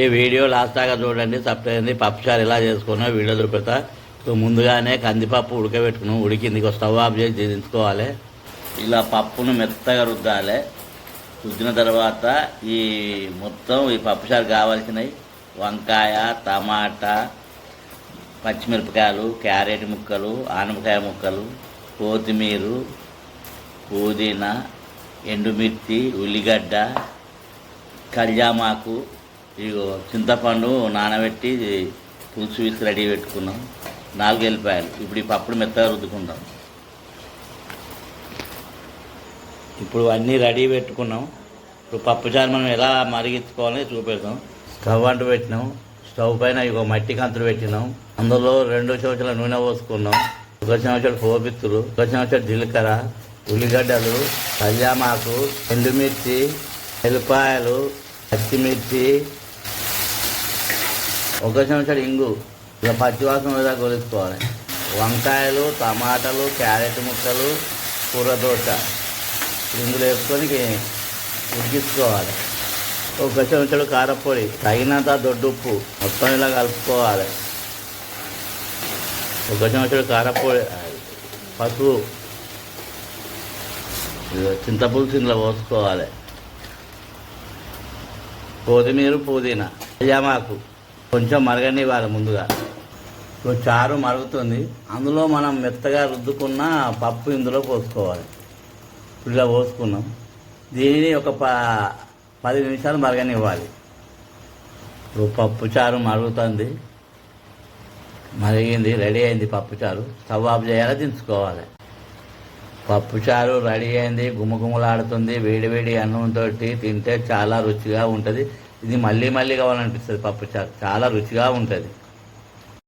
ఈ video last దాకా చూడండి సబ్స్క్రైబ్ పప్పుచారు ఎలా చేసుకున్నా వీడియో చూపెడతా. సో ముందుగానే కందిపప్పు ఉడకబెట్టుకున్నాం. ఉడికింది ఇక స్టవ్ ఆఫ్ చేసి దించుకోవాలి. ఇలా పప్పును మెత్తగా రుద్దాలి. రుద్దిన తర్వాత ఈ మొత్తం ఈ పప్పుచారు కావాల్సినవి వంకాయ టమాటా పచ్చిమిరపకాయలు క్యారెట్ ముక్కలు ఆనపకాయ ముక్కలు కొత్తిమీర పుదీనా ఎండుమిర్చి ఉల్లిగడ్డ కళ్యామాకు ఇగో చింతపండు నానబెట్టి పులుసు విసి రెడీ పెట్టుకున్నాం. నాలుగు ఎల్లిపాయలు ఇప్పుడు ఈ పప్పుడు మెత్తగా రుద్దుకుంటాం ఇప్పుడు అన్నీ రెడీ పెట్టుకున్నాం. ఇప్పుడు పప్పుచారు మనం ఎలా మరిగించుకోవాలని చూపెడతాం స్టవ్ అంటు పెట్టినాం. స్టవ్ పైన ఇగో మట్టి కంతులు పెట్టినాం. అందులో రెండు చెంచాల నూనె పోసుకున్నాం. ఒక చెంచాడు పోపిత్తులు ఒక చెంచాడు జీలకర్ర ఉల్లిగడ్డలు కళ్యామాకు ఎండుమిర్చి ఎల్లిపాయలు పచ్చిమిర్చి ఒక చెంచాడు ఇంగు. ఇలా పచ్చివాసన మీద కొలుసుకోవాలి వంకాయలు టమాటాలు క్యారెట్ ముక్కలు కూర దోశ. ఇందులో వేసుకొని ఉడికించుకోవాలి. ఒక చెంచాడు కారపొడి తగినంత దొడ్డుప్పు మొత్తం ఇలా కలుపుకోవాలి. ఒక చెంచాడు కారపొడి పసుపు. చింతపులుసు ఇందులో పోసుకోవాలి. కొత్తిమీర పుదీనా అయ్యామాకు కొంచెం మరగనివ్వాలి ముందుగా. ఇప్పుడు చారు మరుగుతుంది. అందులో మనం మెత్తగా రుద్దుకున్న పప్పు ఇందులో పోసుకోవాలి. ఇప్పుడు ఇలా పోసుకున్నాం. దీనిని ఒక ప పది నిమిషాలు మరగనివ్వాలి. ఇప్పుడు పప్పు చారు మరుగుతుంది. మరిగింది రెడీ అయింది పప్పు చారు. స్టవ్ ఆఫ్ చేయాలి దించుకోవాలి. పప్పు చారు రెడీ అయింది గుమగుమలాడుతుంది వేడి వేడి అన్నంతో తింటే చాలా రుచిగా ఉంటుంది. ఇది మళ్ళీ మళ్ళీ కావాలనిపిస్తుంది పప్పు. చారు చాలా రుచిగా ఉంటుంది.